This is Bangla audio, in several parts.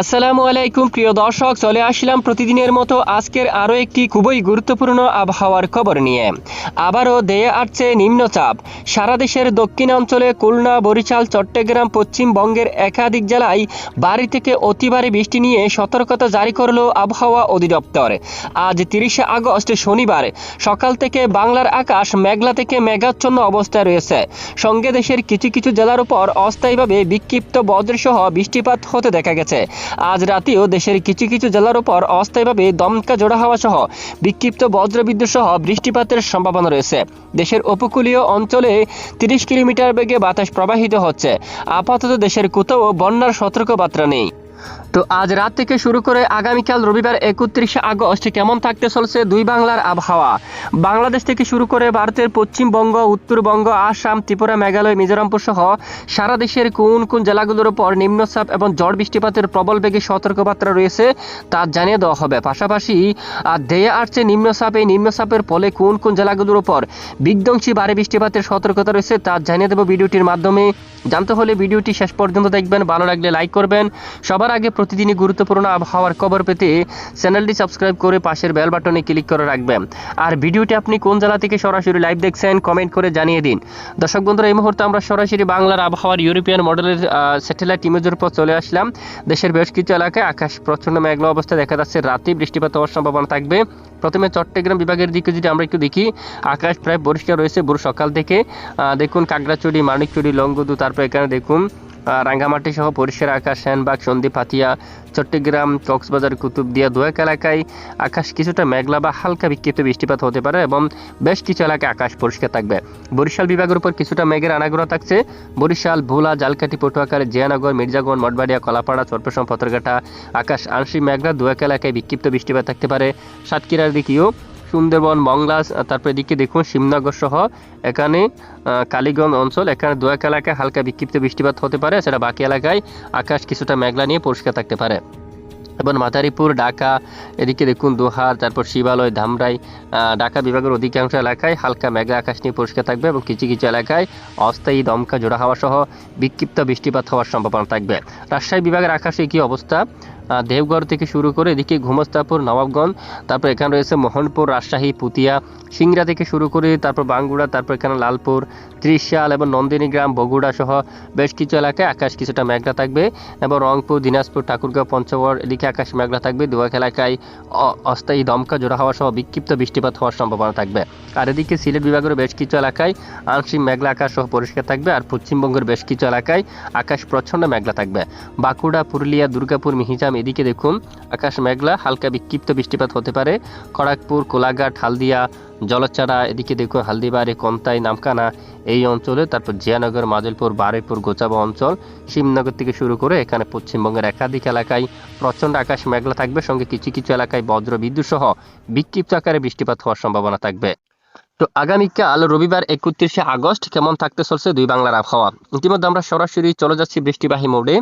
আসসালামু আলাইকুম, প্রিয় দর্শক, চলে আসলাম প্রতিদিনের মতো আজকের আরও একটি খুবই গুরুত্বপূর্ণ আবহাওয়ার খবর নিয়ে। আবারও দেয়ে আসছে নিম্নচাপ। সারা দেশের দক্ষিণ অঞ্চলে খুলনা, বরিশাল, চট্টগ্রাম, পশ্চিমবঙ্গের একাধিক জেলায় বাড়ি থেকে অতি ভারী বৃষ্টি নিয়ে সতর্কতা জারি করল আবহাওয়া অধিদপ্তর। আজ তিরিশে আগস্ট শনিবার, সকাল থেকে বাংলার আকাশ মেঘলা থেকে মেঘাচ্ছন্ন অবস্থায় রয়েছে। সঙ্গে দেশের কিছু কিছু জেলার উপর অস্থায়ীভাবে বিক্ষিপ্ত বজ্রসহ বৃষ্টিপাত হতে দেখা গেছে। আজ রাতেও দেশের কিছু কিছু জেলার উপর অস্থায়ীভাবে দমকা জোড়া হাওয়া সহ বিক্ষিপ্ত বজ্রবিদ্যুৎ সহ বৃষ্টিপাতের সম্ভাবনা রয়েছে। দেশের উপকূলীয় অঞ্চলে তিরিশ কিলোমিটার বেগে বাতাস প্রবাহিত হচ্ছে। আপাতত দেশের কোথাও বন্যার সতর্কবার্তা নেই। তো আজ রাত থেকে শুরু করে আগামীকাল রবিবার একত্রিশে আগস্ট কেমন থাকতে চলছে দুই বাংলার আবহাওয়া? বাংলাদেশ থেকে শুরু করে ভারতের পশ্চিমবঙ্গ উত্তরবঙ্গ আসাম ত্রিপুরা মেঘালয় মিজোরামপুর সহ সারা দেশের কোন কোন জেলাগুলোর উপর নিম্নচাপ এবং ঝড় বৃষ্টিপাতের প্রবল বেগে সতর্কবার্তা রয়েছে তা জানিয়ে দেওয়া হবে। পাশাপাশি আহ, দেয়া আসছে নিম্নচাপ। এই নিম্নচাপের ফলে কোন কোন জেলাগুলোর উপর বিধ্বংসী ভারী বৃষ্টিপাতের সতর্কতা রয়েছে তা জানিয়ে দেবো ভিডিওটির মাধ্যমে। জানতে হলে ভিডিওটি শেষ পর্যন্ত দেখবেন ভালো লাগলে লাইক করবেন। সবার আগে প্রতিদিনই গুরুত্বপূর্ণ আবহাওয়ার খবর পেতে চ্যানেলটি সাবস্ক্রাইব করে পাশের বেল বাটনে ক্লিক করে রাখবেন। আর ভিডিওটি আপনি কোন জেলা থেকে সরাসরি লাইভ দেখছেন কমেন্ট করে জানিয়ে দিন। দর্শক বন্ধুরা, এই মুহূর্তে আমরা সরাসরি বাংলার আবহাওয়ার ইউরোপিয়ান মডেলের স্যাটেলাইট ইমেজের উপর চলে আসলাম। দেশের বেশ কিছু এলাকায় আকাশ প্রচণ্ড মেঘলা অবস্থা দেখা যাচ্ছে। রাতে বৃষ্টিপাত হওয়ার সম্ভাবনা থাকবে। প্রথমে চট্টগ্রাম বিভাগের দিকে যদি আমরা একটু দেখি, আকাশ প্রায় পরিষ্কার রয়েছে। ভোর সকাল থেকে দেখুন কাকড়াচুড়ি মানিকচুড়ি লঙ্গদু তারপর এখানে দেখুন রাঙ্গামাটি সহ পরিষ্কার আকাশ শ্যানবাগ সন্দ্বীপ পাতিয়া চট্টগ্রাম, কক্সবাজার কুতুবদিয়া দোয়াক এলাকায় আকাশ কিছুটা মেঘলা বা হালকা বিক্ষিপ্ত বৃষ্টিপাত হতে পারে এবং বেশ কিছু এলাকায় আকাশ পরিষ্কার থাকবে। বরিশাল বিভাগের উপর কিছুটা মেঘের আনাগোনা থাকছে। বরিশাল, ভোলা, জালকাঠি, পটুয়াখালী, জিয়ানগর, মির্জাগঞ্জ, মঠবাড়িয়া, কলাপাড়া চরপেশম পত্রঘাটা আকাশ আংশিক মেঘলা, দোয়াক এলাকায় বিক্ষিপ্ত বৃষ্টিপাত থাকতে পারে। সাতক্ষীরার দিকেও সুন্দরবন মংলাস তারপর এদিকে দেখুন শিবনগর সহ এখানে কালীগঞ্জ অঞ্চল, এখানে দোয়াক এলাকায় হালকা বিক্ষিপ্ত বৃষ্টিপাত হতে পারে সেটা বাকি এলাকায় আকাশ কিছুটা মেঘলা নিয়ে পরিষ্কার থাকতে পারে। এবং মাদারীপুর, ঢাকা, এদিকে দেখুন দোহার, তারপর শিবালয়, ধামরাই ঢাকা বিভাগের অধিকাংশ এলাকায় হালকা মেঘলা আকাশ নিয়ে পরিষ্কার থাকবে এবং কিছু কিছু এলাকায় অস্থায়ী দমকা জোড়া হাওয়া সহ বিক্ষিপ্ত বৃষ্টিপাত হওয়ার সম্ভাবনা থাকবে। রাজশাহী বিভাগের আকাশে কি অবস্থা। দেবগড় থেকে শুরু করে এদিকে ঘুমস্তাপুর, নবাবগঞ্জ, তারপর এখানে রয়েছে মোহনপুর, রাজশাহী, পুতিয়া, সিংড়া থেকে শুরু করে তারপর বাঙ্গুড়া, তারপর এখানে লালপুর, ত্রিশাল এবং নন্দিনী গ্রাম বগুড়া সহ বেশ কিছু এলাকায় আকাশ কিছুটা মেঘলা থাকবে এবং রংপুর, দিনাজপুর, ঠাকুরগাঁও, পঞ্চগড় এদিকে আকাশ মেঘলা থাকবে। দুয়াক এলাকায় অস্থায়ী দমকা জোড়া হওয়া সহ বিক্ষিপ্ত বৃষ্টিপাত হওয়ার সম্ভাবনা থাকবে। আর এদিকে সিলেট বিভাগের বেশ কিছু এলাকায় আংশিক মেঘলা আকাশ সহ পরিষ্কার থাকবে আর পশ্চিমবঙ্গের বেশ কিছু এলাকায় আকাশ প্রচণ্ড মেঘলা থাকবে। বাঁকুড়া, পুরুলিয়া, দুর্গাপুর, মিহিজাম এদিকে দেখুন, আকাশ মেঘলা, হালকা বিক্ষিপ্ত বৃষ্টিপাত হতে পারে। খড়গপুর, কোলাঘাট, হালদিয়া, জলচারা, এদিকে দেখুন, হালদিবাড়ি কন্তাই নামকানা এই অঞ্চলে, তারপর জিয়ানগর মাদলপুর বারুইপুর গোচাবা অঞ্চল। শিবনগর থেকে শুরু করে এখানে পশ্চিমবঙ্গের একাধিক এলাকায় প্রচণ্ড আকাশ মেঘলা থাকবে। সঙ্গে কিছু কিছু এলাকায় বজ্র বিদ্যুৎ সহ বিক্ষিপ্ত আকারে বৃষ্টিপাত হওয়ার সম্ভাবনা থাকবে। তো আগামীকাল রবিবার একত্রিশে আগস্ট কেমন থাকতে চলছে দুই বাংলার আবহাওয়া? ইতিমধ্যে আমরা সরাসরি চলে যাচ্ছি বৃষ্টিবাহী মোডে।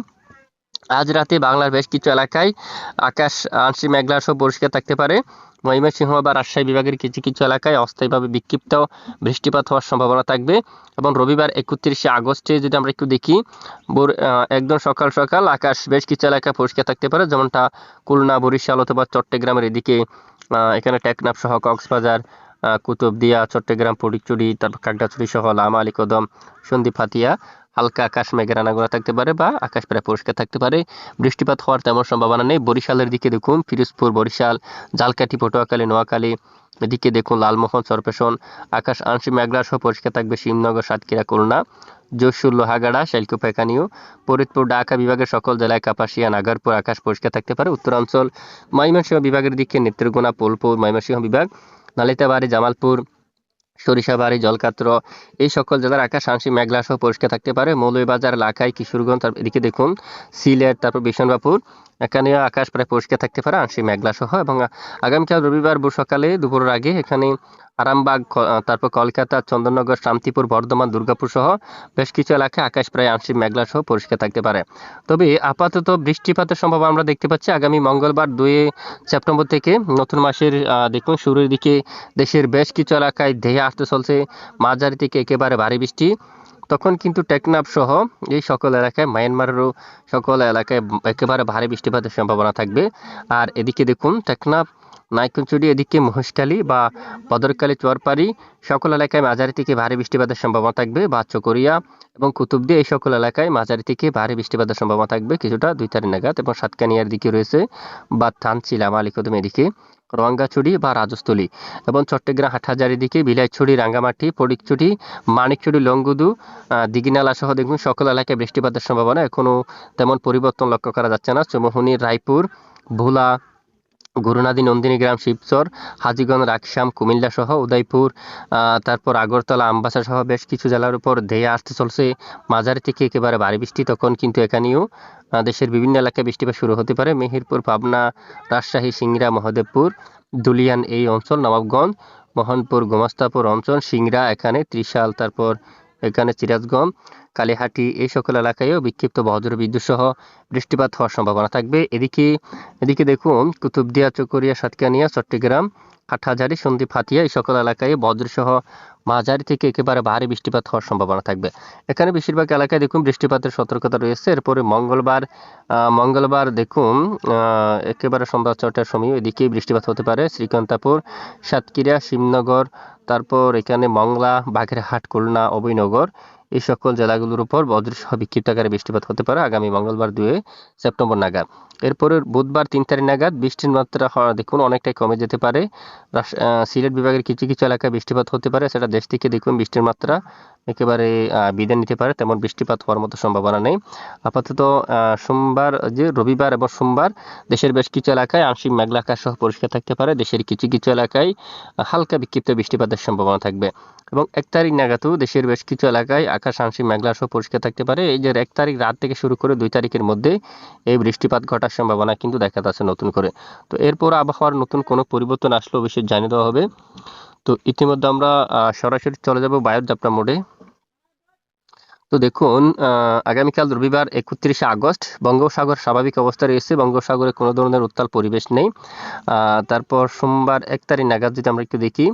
আজ রাতে বাংলার বেশ কিছু এলাকায় আকাশ, আংশিক মেঘলা সহ পরিষ্কার থাকতে পারে। ময়মনসিংহ বা রাজশাহী বিভাগের কিছু কিছু এলাকায় অস্থায়ীভাবে বিক্ষিপ্ত বৃষ্টিপাত হওয়ার সম্ভাবনা থাকবে এবং রবিবার একত্রিশে আগস্টে যদি আমরা একটু দেখি, ভোর- একদম সকাল সকাল আকাশ বেশ কিছু এলাকায় পরিষ্কার থাকতে পারে, যেমনটা খুলনা, বরিশাল অথবা চট্টগ্রামের এদিকে এখানে টেকনাফ সহ কক্সবাজার কুতুবদিয়া, চট্টগ্রাম পরিচুরি তারপর কাকড়াছড়ি সহ লামা আলী কদম সন্দ্বীপ, হাতিয়া। হালকা আকাশ মেঘের আনাগোনা থাকতে পারে বা আকাশ প্রায় পরিষ্কার থাকতে পারে। বৃষ্টিপাত হওয়ার তেমন সম্ভাবনা নেই। বরিশালের দিকে দেখুন, ফিরোজপুর, বরিশাল, জালকাঠি, পটুয়াখালী, নোয়াখালী, এদিকে দেখুন লালমোহন সরপেশন আকাশ আংশিক মেঘলা সহ পরিষ্কার থাকবে শিবনগর, সাতক্ষীরা, খুলনা, যশোর, লোহাগাড়া শাইলকুপা এখানেও ফরিদপুর, ঢাকা বিভাগের সকল জেলায় কাপাসিয়া, নাগারপুর আকাশ পরিষ্কার থাকতে পারে। উত্তরাঞ্চল, ময়মনসিংহ বিভাগের দিকে নেত্রকোনা পোলপুর ময়মনসিংহ বিভাগ, নালিতাবাড়ি, জামালপুর সরিষাবাড়ি জলকাত্র, এই সকল জেলার আকাশ আংশিক মেঘলা সহ পরিষ্কার থাকতে পারে। মৌলভীবাজার, লাখাই, কিশোরগঞ্জ তারপর এদিকে দেখুন, সিলেট, তারপর বিশনবাপুর এখানেও আকাশ প্রায় পরিষ্কার থাকতে পারে, আংশিক মেঘলা সহ এবং আগামীকাল রবিবার ভোর সকালে দুপুরের আগে এখানে আরামবাগ তারপর কলকাতা, চন্দননগর, শান্তিপুর, বর্ধমান, দুর্গাপুর সহ বেশ কিছু এলাকায় আকাশ প্রায় আংশিক মেঘলা সহ পরিষ্কার থাকতে পারে। তবে আপাতত বৃষ্টিপাতের সম্ভাবনা আমরা দেখতে পাচ্ছি আগামী মঙ্গলবার দুই সেপ্টেম্বর থেকে নতুন মাসের দেখুন শুরুর দিকে দেশের বেশ কিছু এলাকায় ধেয়ে আসতে চলছে। মাঝারি থেকে একেবারে ভারী বৃষ্টি। তখন কিন্তু টেকনাফ সহ এই সকল এলাকায়, মায়ানমারেরও সকল এলাকায় একেবারে ভারী বৃষ্টিপাতের সম্ভাবনা থাকবে। আর এদিকে দেখুন, টেকনাফ নাইকুঞ্চুরি এদিকে মহেশখালী বা বদরকালী চুয়ারপাড়ি সকল এলাকায় মাঝারি থেকে ভারী বৃষ্টিপাতের সম্ভাবনা থাকবে। বা চকরিয়া এবং কুতুবদি এই সকল এলাকায় মাঝারি থেকে ভারী বৃষ্টিপাতের সম্ভাবনা থাকবে। কিছুটা দুই তারিখ নাগাদ এবং সাতকানিয়ার দিকে রয়েছে বা থানচিলা মালিকদম এদিকে। রঙ্গাছড়ি বা রাজস্থলী এবং চট্টগ্রাম হাটহাজারি দিকে বিলাইছড়ি, রাঙ্গামাটি ফটিকছড়ি মানিকছড়ি লঙ্গুদু দিগিনালা সহ দেখুন সকল এলাকায় বৃষ্টিপাতের সম্ভাবনা। এখনও তেমন পরিবর্তন লক্ষ্য করা যাচ্ছে না। চৌমোহনী, রায়পুর, ভোলা গুরুনাদি নন্দিনী গ্রাম শিবচর, হাজিগঞ্জ রাকসাম কুমিল্লা সহ উদয়পুর তারপর আগরতলা, আমবাসা সহ বেশ কিছু জেলার উপর ধেয়ে আসতে চলছে। মাঝারি থেকে একেবারে ভারী বৃষ্টি তখন কিন্তু এখানেও দেশের বিভিন্ন এলাকায় বৃষ্টিপাত শুরু হতে পারে। মেহেরপুর, পাবনা, রাজশাহী, সিংড়া, মহাদেবপুর, দুলিয়ান এই অঞ্চল, নবাবগঞ্জ, মোহনপুর, গোমাস্তাপুর অঞ্চল, সিংড়া এখানে, ত্রিশাল, তারপর এখানে সিরাজগঞ্জ কালীহাটি এই সকল এলাকায়ও বিক্ষিপ্ত বজ্র বিদ্যুৎ সহ বৃষ্টিপাত হওয়ার সম্ভাবনা থাকবে। এদিকে এদিকে দেখুন, কুতুবদিয়া, চকরিয়া, সাতকানিয়া, চট্টগ্রাম হাটহাজারি সন্দ্বীপ, হাতিয়া এই সকল এলাকায় বজ্রসহ মাঝারি থেকে একেবারে ভারী বৃষ্টিপাত হওয়ার সম্ভাবনা থাকবে। এখানে বেশিরভাগ এলাকায় দেখুন বৃষ্টিপাতের সতর্কতা রয়েছে। এরপরে মঙ্গলবার মঙ্গলবার দেখুন একেবারে সন্ধ্যা ছটার সময় এদিকে বৃষ্টিপাত হতে পারে। শ্রীকান্তাপুর, সাতক্ষীরা, শিবনগর, তারপর এখানে মংলা, বাগেরহাট, খুলনা, অভয়নগর এই সকল জেলাগুলোর উপর বজ্রসহ বিক্ষিপ্ত আকারে বৃষ্টিপাত হতে পারে আগামী মঙ্গলবার দুয়ে সেপ্টেম্বর নাগাদ। এরপরে বুধবার তিন তারিখ নাগাদ বৃষ্টির মাত্রা দেখুন অনেকটাই কমে যেতে পারে। সিলেট বিভাগের কিছু কিছু এলাকায় বৃষ্টিপাত হতে পারে, সেটা দেশ থেকে দেখুন বৃষ্টির মাত্রা একেবারে বিদায় নিতে পারে, তেমন বৃষ্টিপাত হওয়ার মতো সম্ভাবনা নেই। আপাতত সোমবার যে রবিবার এবং সোমবার দেশের বেশ কিছু এলাকায় আংশিক মেঘলা আকাশ সহ পরিষ্কার থাকতে পারে। দেশের কিছু কিছু এলাকায় হালকা বিক্ষিপ্ত বৃষ্টিপাতের সম্ভাবনা থাকবে। এবং এক তারিখ নাগাদও দেশের বেশ কিছু এলাকায় আকাশ আংশিক মেঘলা সহ পরিষ্কার থাকতে পারে। এই যে এক তারিখ রাত থেকে শুরু করে দুই তারিখের মধ্যে এই বৃষ্টিপাত ঘটার সম্ভাবনা কিন্তু দেখা যাচ্ছে নতুন করে। তো এরপর আবহাওয়ার নতুন কোনো পরিবর্তন আসলে অবশ্যই জানিয়ে দেওয়া হবে। তো ইতিমধ্যে আমরা সরাসরি চলে যাব বায়ুর যাত্রা মোডে। তো দেখুন আগামীকাল রবিবার একত্রিশে আগস্ট, বঙ্গোপসাগর স্বাভাবিক অবস্থা রয়েছে। বঙ্গোপসাগরে কোনো ধরনের উত্তাল পরিবেশ নেই। তারপর সোমবার এক তারিখ নাগাদ যদি আমরা একটু দেখি,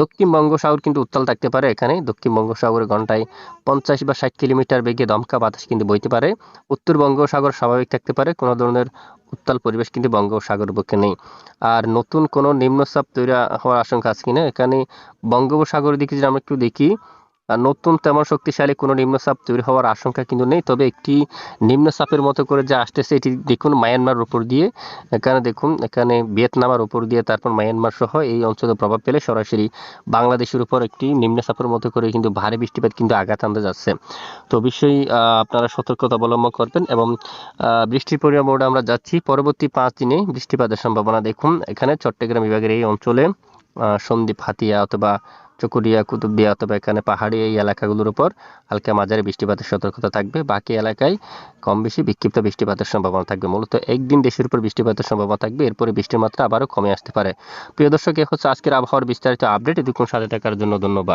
দক্ষিণ বঙ্গোপসাগর কিন্তু উত্তাল থাকতে পারে এখানে। দক্ষিণ বঙ্গোপসাগরে ঘন্টায় পঞ্চাশ বা ষাট কিলোমিটার বেগে দমকা বাতাস কিন্তু বইতে পারে। উত্তর বঙ্গোপসাগর স্বাভাবিক থাকতে পারে, কোনো ধরনের উত্তাল পরিবেশ কিন্তু বঙ্গোপসাগর পক্ষে নেই। আর নতুন কোনো নিম্নচাপ তৈরি হওয়ার আশঙ্কা আছে কিনা? এখানে বঙ্গোপসাগরের দিকে যদি আমরা একটু দেখি নতুন তেমন শক্তিশালী কোনো নিম্নচাপ তৈরি হওয়ার আশঙ্কা কিন্তু নেই। তবে একটি নিম্নচাপের মতো করে যা আসতেছে এটি দেখুন মায়ানমার উপর দিয়ে। এখানে দেখুন এখানে ভিয়েতনামের উপর দিয়ে তারপর মায়ানমার সহ এই অঞ্চলে প্রভাব পেলে সরাসরি বাংলাদেশের উপর একটি নিম্নচাপের মতো করে কিন্তু ভারী বৃষ্টিপাত কিন্তু আঘাত আনতে যাচ্ছে। তো অবশ্যই আপনারা সতর্কতা অবলম্বন করবেন এবং বৃষ্টির পরিমাণ মোডে আমরা যাচ্ছি। পরবর্তী পাঁচ দিনে বৃষ্টিপাতের সম্ভাবনা দেখুন। এখানে চট্টগ্রাম বিভাগের এই অঞ্চলে আহ, সন্দ্বীপ হাতিয়া অথবা চকুরিয়া কুতুবদিয়া অথবা এখানে পাহাড়ি এই এলাকাগুলোর উপর হালকা মাঝারি বৃষ্টিপাতের সতর্কতা থাকবে। বাকি এলাকায় কম বেশি বিক্ষিপ্ত বৃষ্টিপাতের সম্ভাবনা থাকবে। মূলত একদিন দেশের উপর বৃষ্টিপাতের সম্ভাবনা থাকবে এরপরে বৃষ্টির মাত্রা আবারও কমে আসতে পারে। প্রিয় দর্শক, এ হচ্ছে আজকের আবহাওয়ার বিস্তারিত আপডেট। এটুকুন সাথে থাকার জন্য ধন্যবাদ।